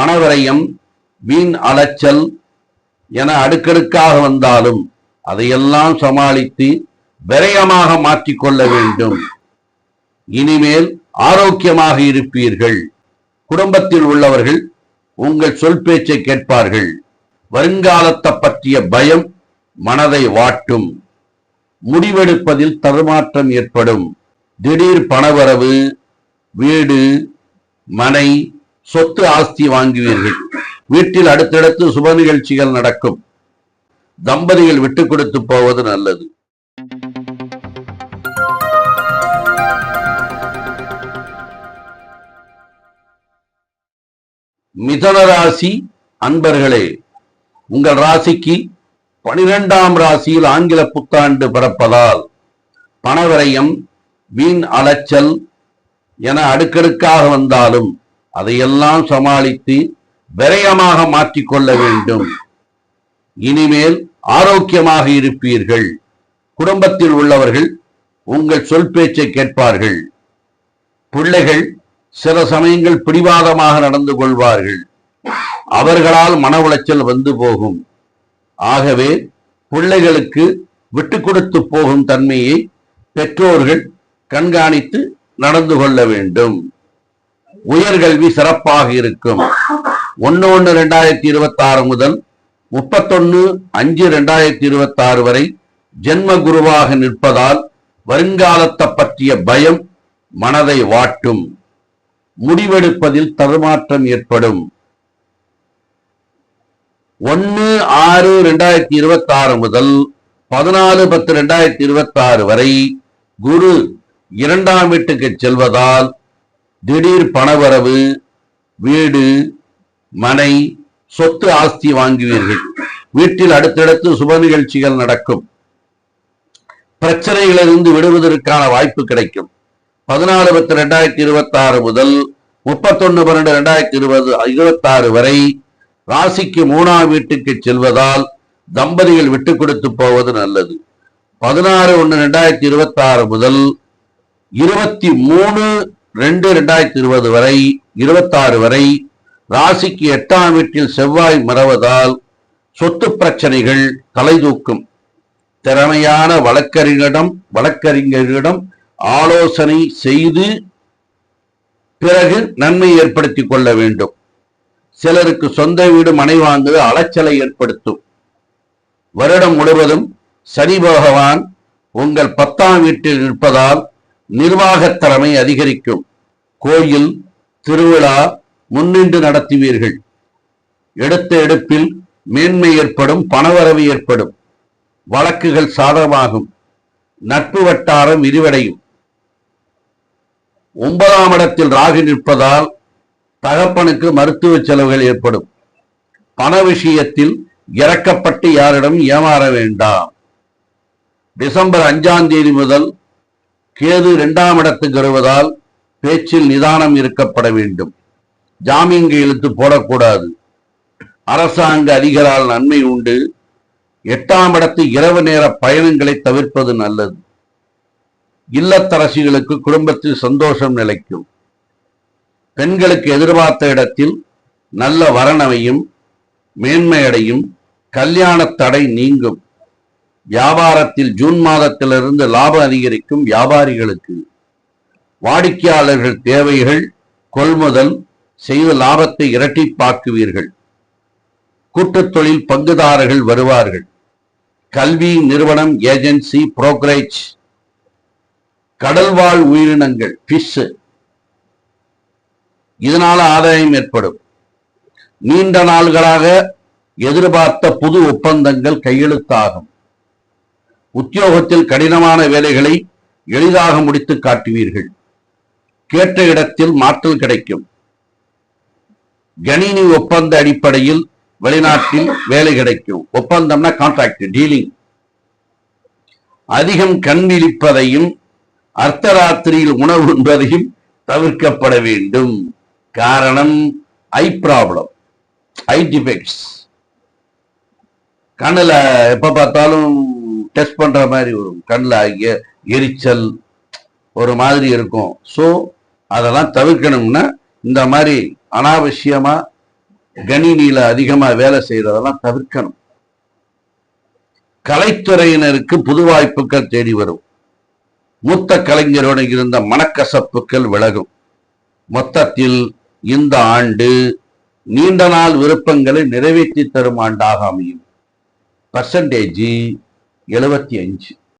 பணவரையம் வீண் அலைச்சல் என அடுக்கடுக்காக வந்தாலும் அதையெல்லாம் சமாளித்து விரயமாக மாற்றிக்கொள்ள வேண்டும். இனிமேல் ஆரோக்கியமாக இருப்பீர்கள். குடும்பத்தில் உள்ளவர்கள் உங்கள் சொல் பேச்சை கேட்பார்கள். வருங்காலத்தை பற்றிய பயம் மனதை வாட்டும். முடிவெடுப்பதில் தடுமாற்றம் ஏற்படும். திடீர் பணவரவு வீடு மனை சொத்து ஆஸ்தி வாங்குவீர்கள். வீட்டில் அடுத்தடுத்து சுப நிகழ்ச்சிகள் நடக்கும். தம்பதிகள் விட்டு கொடுத்து போவது நல்லது. மிதன ராசி அன்பர்களே உங்கள் ராசிக்கு பனிரெண்டாம் ராசியில் ஆங்கில புத்தாண்டு பிறப்பதால் பணவரையம் வீண் அலைச்சல் என அடுக்கடுக்காக வந்தாலும் அதையெல்லாம் சமாளித்து விரயமாக மாற்றிக்கொள்ள வேண்டும். இனிமேல் ஆரோக்கியமாக இருப்பீர்கள். குடும்பத்தில் உள்ளவர்கள் உங்கள் சொல் பேச்சை கேட்பார்கள். பிள்ளைகள் சில சமயங்கள் பிடிவாதமாக நடந்து கொள்வார்கள். அவர்களால் மன உளைச்சல் வந்து போகும். ஆகவே பிள்ளைகளுக்கு விட்டு கொடுத்து போகும் தன்மையை பெற்றோர்கள் கண்காணித்து நடந்து கொள்ள வேண்டும். உயர்கல்வி சிறப்பாக இருக்கும். ஒன்னு ஒன்னு ரெண்டாயிரத்தி இருபத்தி ஆறு முதல் முப்பத்தொன்னு அஞ்சு ரெண்டாயிரத்தி இருபத்தி ஆறு வரை ஜென்ம குருவாக நிற்பதால் வருங்காலத்தை பற்றிய பயம் மனதை வாட்டும். முடிவெடுப்பதில் தடுமாற்றம் ஏற்படும். ஒன்னு ஆறு ரெண்டாயிரத்தி இருபத்தி ஆறு முதல் பதினாலு பத்து ரெண்டாயிரத்தி இருபத்தி ஆறு வரை குரு இரண்டாம் வீட்டுக்கு செல்வதால் திடீர் பணவரவு வீடு மனை சொத்து ஆஸ்தி வாங்குவீர்கள் வீட்டில் அடுத்தடுத்து சுப நிகழ்ச்சிகள் நடக்கும். பிரச்சனைகளிலிருந்து விடுவதற்கான வாய்ப்பு கிடைக்கும். பதினாலு பத்து ரெண்டாயிரத்தி இருபத்தி ஆறு முதல் முப்பத்தொன்னு பன்னெண்டு ரெண்டாயிரத்தி இருபது இருபத்தி ஆறு வரை ராசிக்கு மூணாம் வீட்டுக்கு செல்வதால் தம்பதிகள் விட்டு கொடுத்து போவது நல்லது. பதினாறு ஒன்று ரெண்டாயிரத்தி இருபத்தி ஆறு முதல் இருபத்தி மூணு ரெண்டு ரெண்டாயிரத்தி இருபது வரை இருபத்தாறு வரை ராசிக்கு எட்டாம் வீட்டில் செவ்வாய் மறவதால் சொத்து பிரச்சனைகள் தலைதூக்கும் திறமையான வழக்கறிஞரிடம் வழக்கறிஞரிடம் ஆலோசனை செய்து பிறகு நன்மை ஏற்படுத்திக் கொள்ள வேண்டும். சிலருக்கு சொந்த வீடு மனை வாங்குவது அலைச்சலை ஏற்படுத்தும். வருடம் முழுவதும் சனி பகவான் உங்கள் பத்தாம் வீட்டில் இருப்பதால் நிர்வாகத் திறமை அதிகரிக்கும். கோயில் திருவிழா முன்னின்று நடத்துவீர்கள். எடுத்த எடுப்பில் மேன்மை ஏற்படும் பணவரவு ஏற்படும். வழக்குகள் சாதகமாகும். நட்பு வட்டாரம் விரிவடையும். ஒன்பதாம் இடத்தில் ராகு நிற்பதால் தகப்பனுக்கு மருத்துவ செலவுகள் ஏற்படும். பண விஷயத்தில் இறக்கப்பட்டு யாரிடம் ஏமாற வேண்டாம். டிசம்பர் அஞ்சாம் தேதி முதல் கேது இரண்டாம் இடத்துக்கு வருவதால் பேச்சில் நிதானம் இருக்கப்பட வேண்டும். ஜாமீன் கையெழுத்து போடக்கூடாது. அரசாங்க அதிகரால் நன்மை உண்டு. எட்டாம் இடத்து இரவு நேர பயணங்களை தவிர்ப்பது நல்லது. இல்லத்தரசிகளுக்கு குடும்பத்தில் சந்தோஷம் நிலைக்கும். பெண்களுக்கு எதிர்பார்த்த இடத்தில் நல்ல வரனமையும் மேன்மையடையும் கல்யாண தடை நீங்கும். வியாபாரத்தில் ஜூன் மாதத்திலிருந்து லாபம் அதிகரிக்கும் வியாபாரிகளுக்கு வாடிக்கையாளர்கள் தேவைகள் கொள்முதல் செய்து லாபத்தை இரட்டிப்பாக்குவீர்கள். கூட்டுத் தொழில் பங்குதாரர்கள் வருவார்கள். கல்வி நிறுவனம் ஏஜென்சி புரோக்கரேஜ் கடல்வாழ் உயிரினங்கள் பிஷ் இதனால ஆதாயம் ஏற்படும். நீண்ட நாள்களாக எதிர்பார்த்த புது ஒப்பந்தங்கள் கையெழுத்தாகும். உத்தியோகத்தில் கடினமான வேலைகளை எளிதாக முடித்து காட்டுவீர்கள். கேட்ட இடத்தில் மாற்றல் கிடைக்கும். கணினி ஒப்பந்த அடிப்படையில் வெளிநாட்டில் வேலை கிடைக்கும். ஒப்பந்தம்னா கான்ட்ராக்ட் டீலிங் அதிகம் கண் விழிப்பதையும் அர்த்தராத்திரியில் உணவு உண்பதையும் தவிர்க்கப்பட வேண்டும். காரணம் ஐ ப்ராப்ளம் ஐ டிஃபெக்ட்ஸ் கண்ணில் எப்ப பார்த்தாலும் டெஸ்ட் பண்ற மாதிரி வரும் கண்ணில் ஆகிய எரிச்சல் ஒரு மாதிரி இருக்கும். ஸோ அதெல்லாம் தவிர்க்கணும்னா இந்த மாதிரி அனாவசியமா கணினியில அதிகமா வேலை செய்யறதெல்லாம் தவிர்க்கணும். கலைத்துறையினருக்கு புது வாய்ப்புகள் தேடி வரும். மூத்த கலைஞரோடு இருந்த மனக்கசப்புகள் விலகும். மொத்தத்தில் இந்த ஆண்டு நீண்ட நாள் விருப்பங்களை நிறைவேற்றி தரும் ஆண்டாக அமையும். பர்சன்டேஜ் எழுபத்தி அஞ்சு.